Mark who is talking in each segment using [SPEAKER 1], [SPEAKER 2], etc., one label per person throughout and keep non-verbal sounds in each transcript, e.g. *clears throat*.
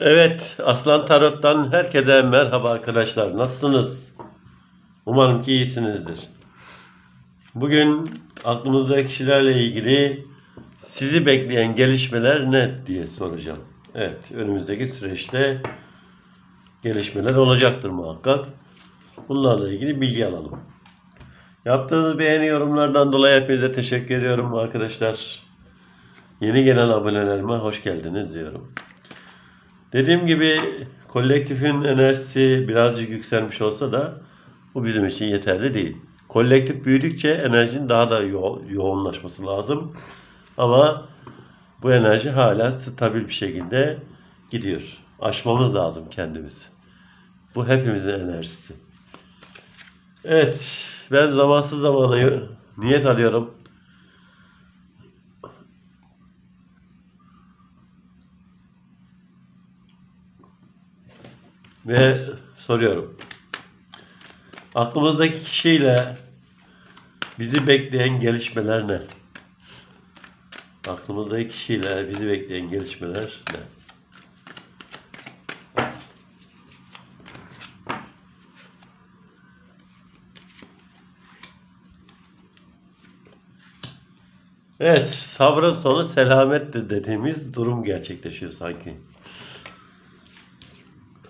[SPEAKER 1] Evet, Aslan Tarot'tan herkese merhaba arkadaşlar. Nasılsınız? Umarım ki iyisinizdir. Bugün aklımızdaki kişilerle ilgili sizi bekleyen gelişmeler ne diye soracağım. Evet, önümüzdeki süreçte gelişmeler olacaktır muhakkak. Bunlarla ilgili bilgi alalım. Yaptığınız beğeni yorumlardan dolayı hepinize teşekkür ediyorum arkadaşlar. Yeni gelen abonelerime hoş geldiniz diyorum. Dediğim gibi kolektifin enerjisi birazcık yükselmiş olsa da bu bizim için yeterli değil. Kolektif büyüdükçe enerjinin daha da yo- yoğunlaşması lazım. Ama bu enerji hala stabil bir şekilde gidiyor. Aşmamız lazım kendimiz. Bu hepimizin enerjisi. Evet, ben zamansız zamana niyet alıyorum. Ve soruyorum. Aklımızdaki kişiyle bizi bekleyen gelişmeler ne? Aklımızdaki kişiyle bizi bekleyen gelişmeler ne? Evet, sabrın sonu selamettir dediğimiz durum gerçekleşiyor sanki.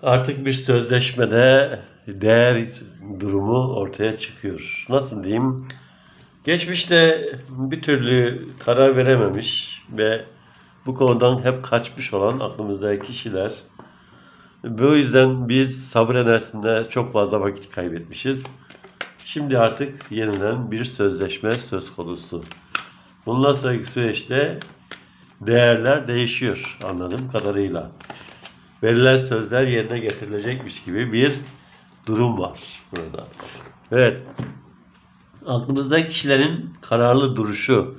[SPEAKER 1] Artık bir sözleşmede değer durumu ortaya çıkıyor. Nasıl diyeyim? Geçmişte bir türlü karar verememiş ve bu konudan hep kaçmış olan aklımızdaki kişiler. Bu yüzden biz sabır enerjisinde çok fazla vakit kaybetmişiz. Şimdi artık yeniden bir sözleşme söz konusu. Bundan sonraki süreçte değerler değişiyor anladığım kadarıyla verilen sözler yerine getirilecekmiş gibi bir durum var burada. Evet. Aklımızdaki kişilerin kararlı duruşu.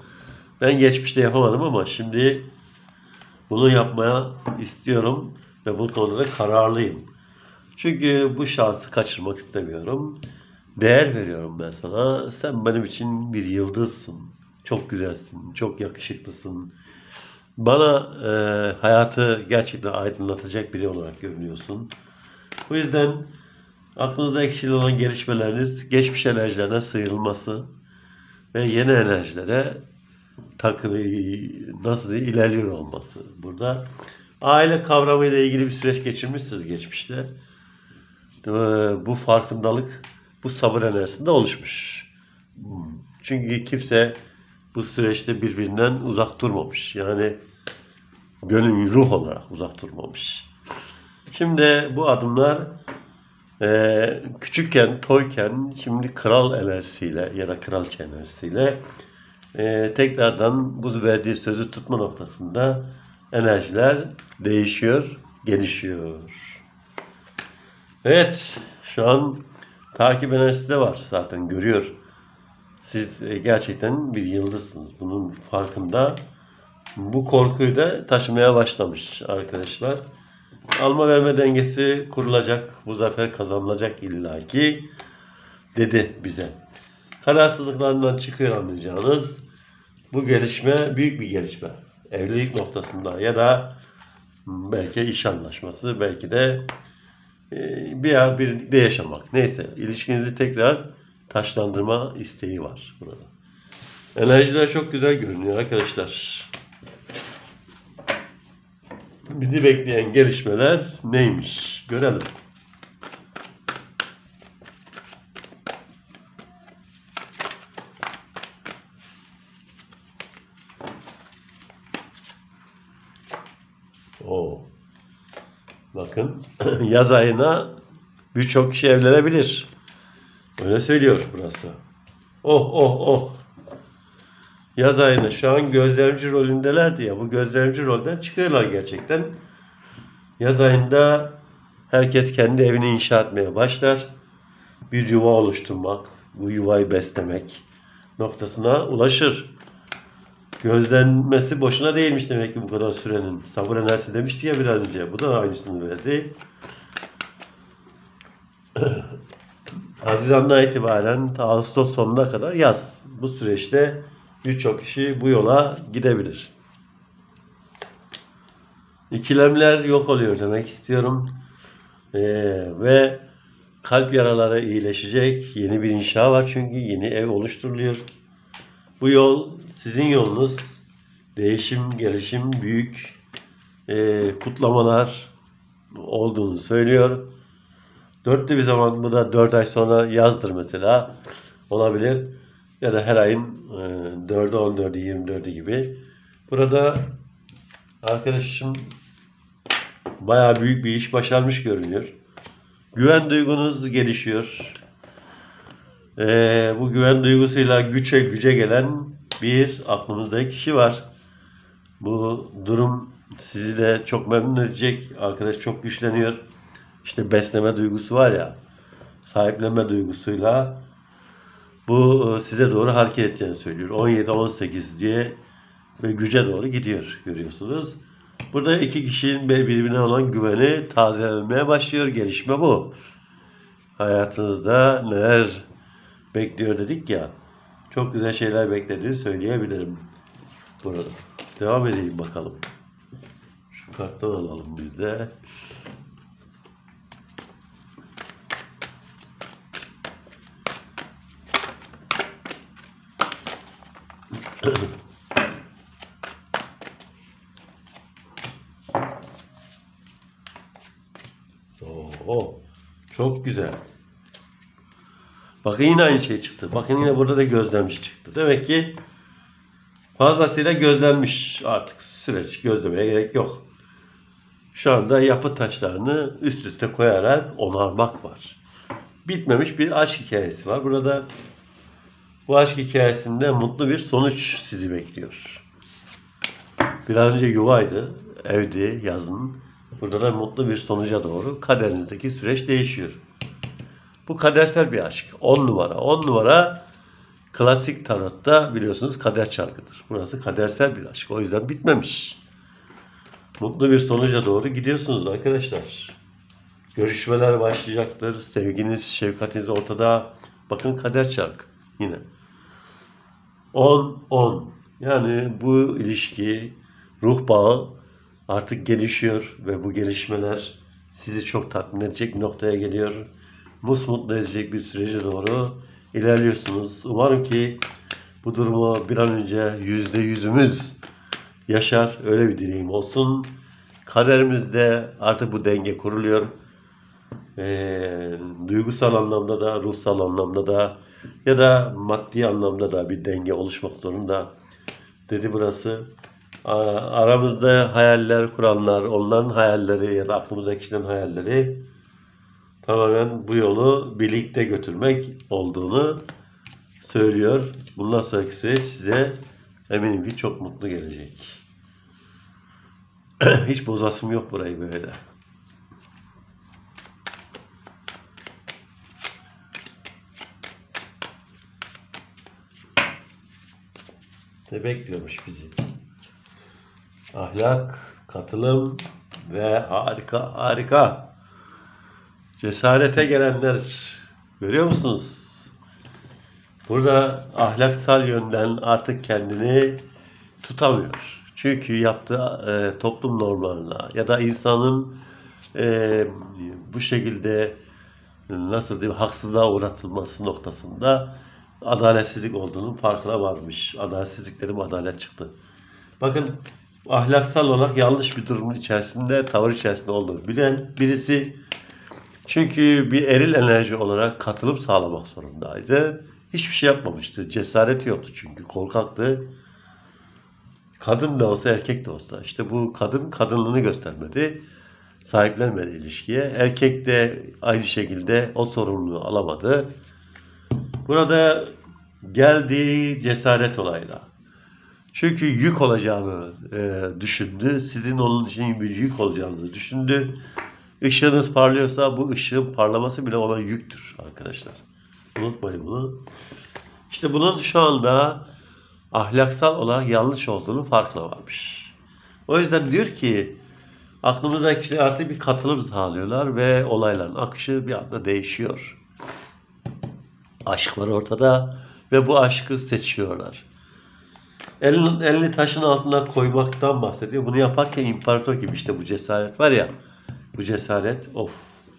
[SPEAKER 1] Ben geçmişte yapamadım ama şimdi bunu yapmaya istiyorum ve bu konuda kararlıyım. Çünkü bu şansı kaçırmak istemiyorum. Değer veriyorum ben sana. Sen benim için bir yıldızsın. Çok güzelsin, çok yakışıklısın. Bana e, hayatı gerçekten aydınlatacak biri olarak görünüyorsun. Bu yüzden aklınızda kişiyle olan gelişmeleriniz geçmiş enerjilerden sıyrılması ve yeni enerjilere takı nasıl ilerliyor olması. Burada aile kavramıyla ilgili bir süreç geçirmişsiniz geçmişte. E, bu farkındalık bu sabır enerjisinde oluşmuş. Çünkü kimse bu süreçte birbirinden uzak durmamış. Yani gönül ruh olarak uzak durmamış. Şimdi bu adımlar e, küçükken, toyken, şimdi kral enerjisiyle ya da kralçe enerjisiyle e, tekrardan bu verdiği sözü tutma noktasında enerjiler değişiyor, gelişiyor. Evet, şu an takip enerjisi de var zaten görüyor. Siz e, gerçekten bir yıldızsınız. Bunun farkında. Bu korkuyu da taşımaya başlamış arkadaşlar. Alma verme dengesi kurulacak. Bu zafer kazanılacak illaki dedi bize. Kararsızlıklarından çıkıyor anlayacağınız. Bu gelişme büyük bir gelişme. Evlilik noktasında ya da belki iş anlaşması, belki de e, bir yer birlikte yaşamak. Neyse ilişkinizi tekrar taşlandırma isteği var burada. Enerjiler çok güzel görünüyor arkadaşlar. Bizi bekleyen gelişmeler neymiş? Görelim. Oo. Bakın *clears throat* yaz ayına birçok kişi evlenebilir. Öyle söylüyor burası. Oh oh oh. Yaz ayında şu an gözlemci rolündelerdi ya. Bu gözlemci rolden çıkıyorlar gerçekten. Yaz ayında herkes kendi evini inşa etmeye başlar. Bir yuva oluşturmak, bu yuvayı beslemek noktasına ulaşır. Gözlenmesi boşuna değilmiş demek ki bu kadar sürenin. Sabır enerjisi demişti ya biraz önce. Bu da aynısını verdi. Haziran'dan itibaren ta Ağustos sonuna kadar yaz. Bu süreçte birçok kişi bu yola gidebilir. İkilemler yok oluyor demek istiyorum. Ee, ve kalp yaraları iyileşecek. Yeni bir inşa var çünkü yeni ev oluşturuluyor. Bu yol sizin yolunuz. Değişim, gelişim, büyük e, kutlamalar olduğunu söylüyor. Dörtlü bir zaman bu da dört ay sonra yazdır mesela olabilir. Ya da her ayın e, 4'ü, 14'ü, 24'ü gibi. Burada arkadaşım bayağı büyük bir iş başarmış görünüyor. Güven duygunuz gelişiyor. Ee, bu güven duygusuyla güçe güce gelen bir aklımızda kişi var. Bu durum sizi de çok memnun edecek. Arkadaş çok güçleniyor. İşte besleme duygusu var ya, sahiplenme duygusuyla bu e, size doğru hareket edeceğini söylüyor. 17-18 diye ve güce doğru gidiyor görüyorsunuz. Burada iki kişinin birbirine olan güveni tazelenmeye başlıyor. Gelişme bu. Hayatınızda neler bekliyor dedik ya. Çok güzel şeyler beklediğini söyleyebilirim burada. Devam edeyim bakalım. Şu karttan alalım bir de. Oo, çok güzel. Bakın yine aynı şey çıktı. Bakın yine burada da gözlenmiş çıktı. Demek ki fazlasıyla gözlenmiş artık süreç. Gözlemeye gerek yok. Şu anda yapı taşlarını üst üste koyarak onarmak var. Bitmemiş bir aşk hikayesi var. Burada bu aşk hikayesinde mutlu bir sonuç sizi bekliyor. Biraz önce yuvaydı, evdi yazın. Burada da mutlu bir sonuca doğru kaderinizdeki süreç değişiyor. Bu kadersel bir aşk. 10 numara. 10 numara klasik tarotta biliyorsunuz kader çarkıdır. Burası kadersel bir aşk. O yüzden bitmemiş. Mutlu bir sonuca doğru gidiyorsunuz arkadaşlar. Görüşmeler başlayacaktır. Sevginiz, şefkatiniz ortada. Bakın kader çarkı yine. 10 10. Yani bu ilişki, ruh bağı artık gelişiyor ve bu gelişmeler sizi çok tatmin edecek bir noktaya geliyor. Musmutlu edecek bir sürece doğru ilerliyorsunuz. Umarım ki bu durumu bir an önce yüzde yüzümüz yaşar. Öyle bir dileğim olsun. Kaderimizde artık bu denge kuruluyor. Ee, duygusal anlamda da, ruhsal anlamda da ya da maddi anlamda da bir denge oluşmak zorunda. Dedi burası. Aramızda hayaller kuranlar, onların hayalleri ya da aklımızdaki kişilerin hayalleri tamamen bu yolu birlikte götürmek olduğunu söylüyor. Bundan sonraki süreç size eminim ki çok mutlu gelecek. *clears throat* Hiç bozasım yok burayı böyle. Ne bekliyormuş bizi? Ahlak, katılım ve harika harika. Cesarete gelenler görüyor musunuz? Burada ahlaksal yönden artık kendini tutamıyor. Çünkü yaptığı e, toplum normlarına ya da insanın e, bu şekilde nasıl diyeyim haksızlığa uğratılması noktasında adaletsizlik olduğunun farkına varmış. Adaletsizliklerim adalet çıktı. Bakın ahlaksal olarak yanlış bir durumun içerisinde, tavır içerisinde olduğunu bilen birisi çünkü bir eril enerji olarak katılım sağlamak zorundaydı. Hiçbir şey yapmamıştı. Cesareti yoktu çünkü. Korkaktı. Kadın da olsa erkek de olsa. işte bu kadın kadınlığını göstermedi. Sahiplenmedi ilişkiye. Erkek de aynı şekilde o sorumluluğu alamadı. Burada geldiği cesaret olayla. Çünkü yük olacağını e, düşündü. Sizin onun için bir yük olacağınızı düşündü. Işığınız parlıyorsa bu ışığın parlaması bile ona yüktür arkadaşlar. Unutmayın bunu. İşte bunun şu anda ahlaksal olarak yanlış olduğunu farkına varmış. O yüzden diyor ki aklımızdaki artık bir katılım sağlıyorlar ve olayların akışı bir anda değişiyor. Aşk var ortada ve bu aşkı seçiyorlar. elini, elini taşın altına koymaktan bahsediyor. Bunu yaparken imparator gibi işte bu cesaret var ya. Bu cesaret of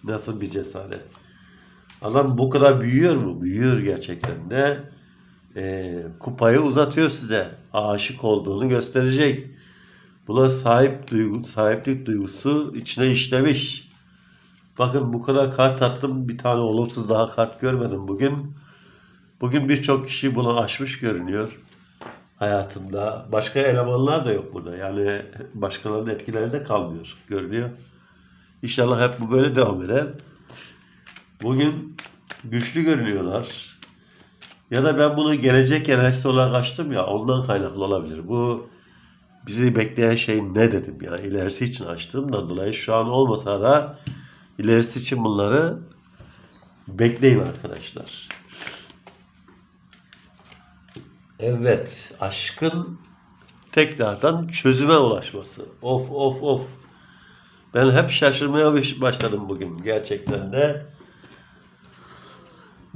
[SPEAKER 1] nasıl bir cesaret. Adam bu kadar büyüyor mu? Büyüyor gerçekten de. Ee, kupayı uzatıyor size. Aşık olduğunu gösterecek. Buna sahip duygu, sahiplik duygusu içine işlemiş. Bakın bu kadar kart attım. Bir tane olumsuz daha kart görmedim bugün. Bugün birçok kişi bunu aşmış görünüyor hayatında. Başka elemanlar da yok burada. Yani başkalarının etkileri de kalmıyor. Görünüyor. İnşallah hep bu böyle devam eder. Bugün güçlü görünüyorlar. Ya da ben bunu gelecek enerjisi olarak açtım ya ondan kaynaklı olabilir. Bu bizi bekleyen şey ne dedim ya ilerisi için açtığımdan dolayı şu an olmasa da ilerisi için bunları bekleyin arkadaşlar. Evet, aşkın tekrardan çözüme ulaşması. Of of of. Ben hep şaşırmaya baş- başladım bugün gerçekten de.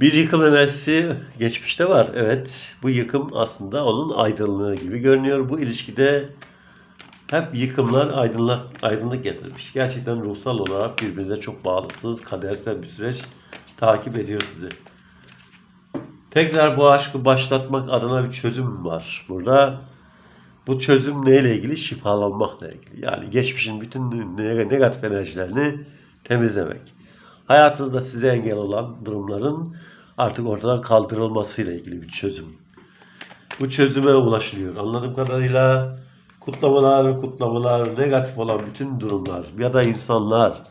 [SPEAKER 1] Bir yıkım enerjisi geçmişte var. Evet, bu yıkım aslında onun aydınlığı gibi görünüyor. Bu ilişkide hep yıkımlar aydınlık, aydınlık getirmiş. Gerçekten ruhsal olarak birbirinize çok bağlısınız. Kadersel bir süreç takip ediyor sizi. Tekrar bu aşkı başlatmak adına bir çözüm var. Burada bu çözüm neyle ilgili? Şifalanmakla ilgili. Yani geçmişin bütün ne- negatif enerjilerini temizlemek. Hayatınızda size engel olan durumların artık ortadan kaldırılmasıyla ilgili bir çözüm. Bu çözüme ulaşılıyor. Anladığım kadarıyla kutlamalar, kutlamalar, negatif olan bütün durumlar ya da insanlar,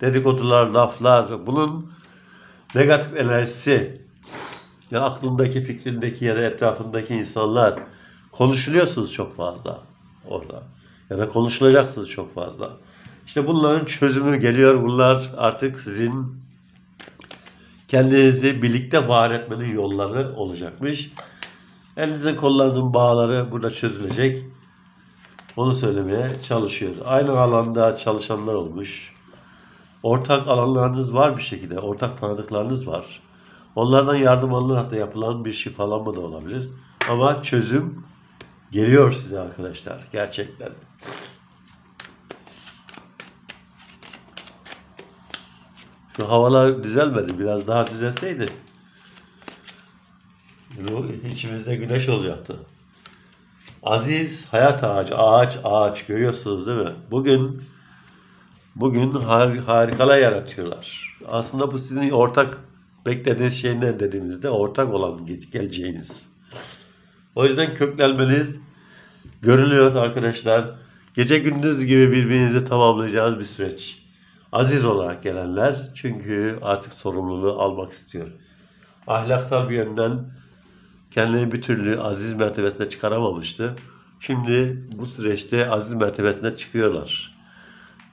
[SPEAKER 1] dedikodular, laflar, bunun negatif enerjisi ya aklındaki, fikrindeki ya da etrafındaki insanlar konuşuluyorsunuz çok fazla orada. Ya da konuşulacaksınız çok fazla. İşte bunların çözümü geliyor. Bunlar artık sizin kendinizi birlikte var etmenin yolları olacakmış. Elinizin kollarınızın bağları burada çözülecek. Onu söylemeye çalışıyor. Aynı alanda çalışanlar olmuş. Ortak alanlarınız var bir şekilde. Ortak tanıdıklarınız var. Onlardan yardım alınarak da yapılan bir şifalanma da olabilir. Ama çözüm geliyor size arkadaşlar. Gerçekten. Şu havalar düzelmedi. Biraz daha düzelseydi. Bu içimizde güneş olacaktı. Aziz hayat ağacı, ağaç ağaç görüyorsunuz değil mi? Bugün bugün har- harikalar yaratıyorlar. Aslında bu sizin ortak beklediğiniz şey ne dediğimizde ortak olan ge- geleceğiniz. O yüzden köklenmeniz görülüyor arkadaşlar. Gece gündüz gibi birbirinizi tamamlayacağınız bir süreç. Aziz olarak gelenler çünkü artık sorumluluğu almak istiyor. Ahlaksal bir yönden kendini bir türlü aziz mertebesine çıkaramamıştı. Şimdi bu süreçte aziz mertebesine çıkıyorlar.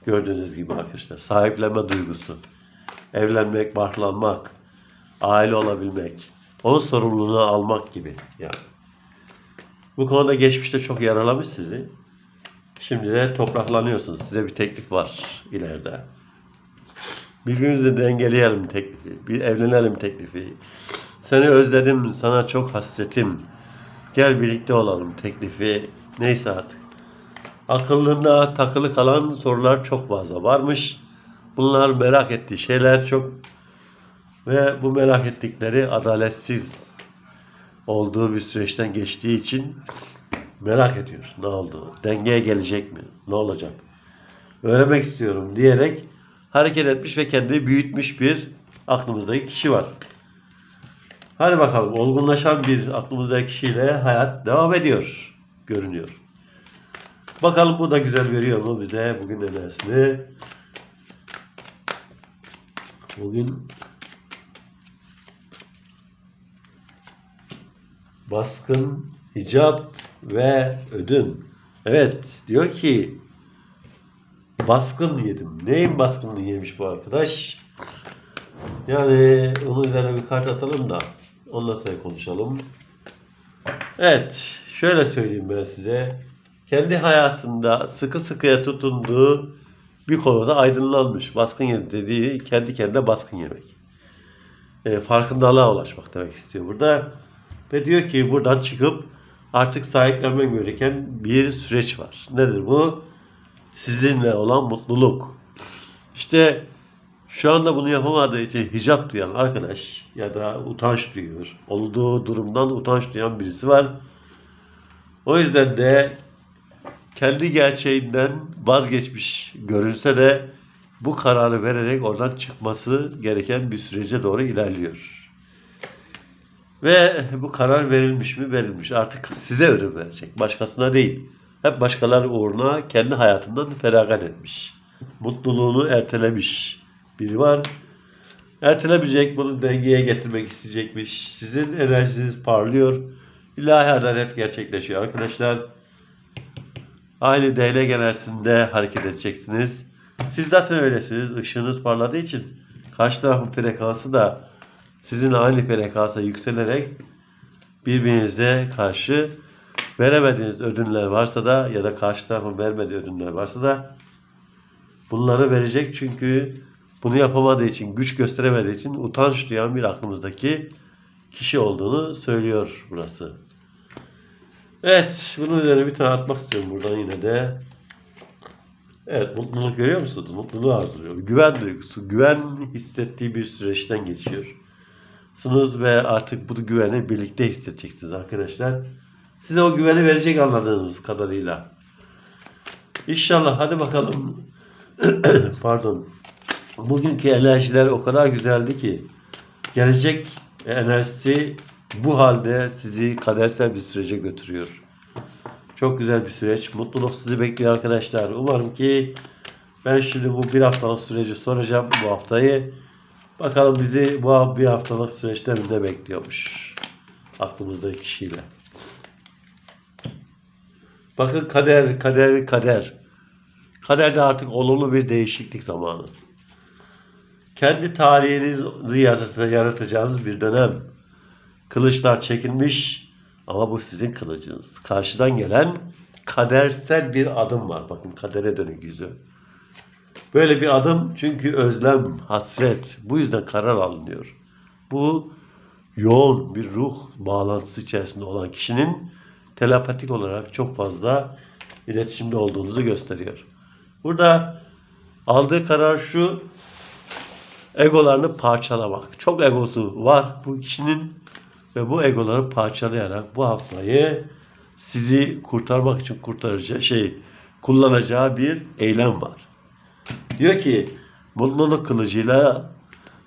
[SPEAKER 1] Gördüğünüz gibi arkadaşlar. Sahiplenme duygusu. Evlenmek, barklanmak, aile olabilmek, onun sorumluluğunu almak gibi yani. Bu konuda geçmişte çok yaralamış sizi. Şimdi de topraklanıyorsunuz. Size bir teklif var ileride. Birbirimizi dengeleyelim teklifi. Bir evlenelim teklifi. Seni özledim, sana çok hasretim. Gel birlikte olalım teklifi. Neyse artık. Akıllında takılı kalan sorular çok fazla varmış. Bunlar merak ettiği şeyler çok ve bu merak ettikleri adaletsiz olduğu bir süreçten geçtiği için merak ediyor. Ne oldu? Dengeye gelecek mi? Ne olacak? Öğrenmek istiyorum diyerek hareket etmiş ve kendini büyütmüş bir aklımızdaki kişi var. Hadi bakalım olgunlaşan bir aklımızdaki kişiyle hayat devam ediyor. Görünüyor. Bakalım bu da güzel veriyor mu bize bugün enerjisini. Bugün baskın, hicap ve ödün. Evet diyor ki baskın yedim. Neyin baskınını yemiş bu arkadaş? Yani onun üzerine bir kart atalım da ondan sonra konuşalım. Evet şöyle söyleyeyim ben size. Kendi hayatında sıkı sıkıya tutunduğu bir konuda aydınlanmış. Baskın yedi dediği kendi kendine baskın yemek. E, farkındalığa ulaşmak demek istiyor burada. Ve diyor ki buradan çıkıp artık sahiplenmem gereken bir süreç var. Nedir bu? Sizinle olan mutluluk. İşte şu anda bunu yapamadığı için hicap duyan arkadaş ya da utanç duyuyor. Olduğu durumdan utanç duyan birisi var. O yüzden de kendi gerçeğinden vazgeçmiş görünse de bu kararı vererek oradan çıkması gereken bir sürece doğru ilerliyor. Ve bu karar verilmiş mi? Verilmiş. Artık size ödün verecek. Başkasına değil. Hep başkaları uğruna kendi hayatından feragat etmiş. Mutluluğunu ertelemiş biri var. Ertelemeyecek, bunu dengeye getirmek isteyecekmiş. Sizin enerjiniz parlıyor. İlahi adalet gerçekleşiyor arkadaşlar. Aynı DL enerjisinde hareket edeceksiniz. Siz zaten öylesiniz. Işığınız parladığı için karşı tarafın frekansı da sizin aynı frekansa yükselerek birbirinize karşı veremediğiniz ödünler varsa da ya da karşı tarafın vermediği ödünler varsa da bunları verecek çünkü bunu yapamadığı için, güç gösteremediği için utanç duyan bir aklımızdaki kişi olduğunu söylüyor burası. Evet, bunun üzerine bir tane atmak istiyorum buradan yine de. Evet, mutluluk görüyor musunuz? Mutluluğu arzuluyor. Güven duygusu, güven hissettiği bir süreçten geçiyor. Sunuz ve artık bu güveni birlikte hissedeceksiniz arkadaşlar. Size o güveni verecek anladığınız kadarıyla. İnşallah hadi bakalım. *clears throat* Pardon. Bugünkü enerjiler o kadar güzeldi ki gelecek enerjisi bu halde sizi kadersel bir sürece götürüyor. Çok güzel bir süreç. Mutluluk sizi bekliyor arkadaşlar. Umarım ki ben şimdi bu bir haftalık süreci soracağım bu haftayı. Bakalım bizi bu bir haftalık süreçte ne bekliyormuş aklımızdaki kişiyle. Bakın kader, kader, kader. Kaderde artık olumlu bir değişiklik zamanı. Kendi tarihinizi yarat- yaratacağınız bir dönem. Kılıçlar çekilmiş ama bu sizin kılıcınız. Karşıdan gelen kadersel bir adım var. Bakın kadere dönük yüzü. Böyle bir adım çünkü özlem, hasret. Bu yüzden karar alınıyor. Bu yoğun bir ruh bağlantısı içerisinde olan kişinin telepatik olarak çok fazla iletişimde olduğunuzu gösteriyor. Burada aldığı karar şu egolarını parçalamak. Çok egosu var bu kişinin ve bu egoları parçalayarak bu haftayı sizi kurtarmak için kurtaracağı şey kullanacağı bir eylem var. Diyor ki mutluluk kılıcıyla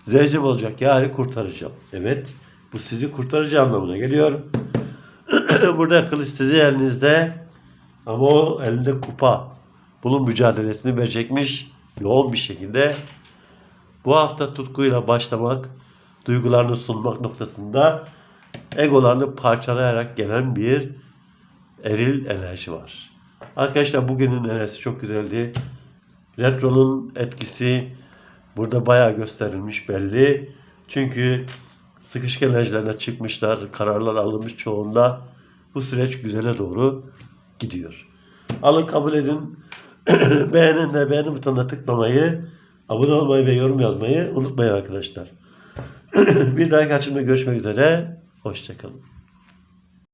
[SPEAKER 1] zevcim olacak yani kurtaracağım. Evet bu sizi kurtaracağı anlamına geliyor. *clears throat* Burada kılıç sizin elinizde ama o elinde kupa. Bunun mücadelesini verecekmiş yoğun bir şekilde. Bu hafta tutkuyla başlamak, duygularını sunmak noktasında egolarını parçalayarak gelen bir eril enerji var. Arkadaşlar bugünün enerjisi çok güzeldi. Retro'nun etkisi burada bayağı gösterilmiş belli. Çünkü sıkışık enerjilerine çıkmışlar, kararlar alınmış çoğunda. Bu süreç güzele doğru gidiyor. Alın kabul edin. *clears throat* Beğenin de beğeni butonuna tıklamayı, abone olmayı ve yorum yazmayı unutmayın arkadaşlar. *clears throat* bir dahaki açımda görüşmek üzere. Hoşçakalın.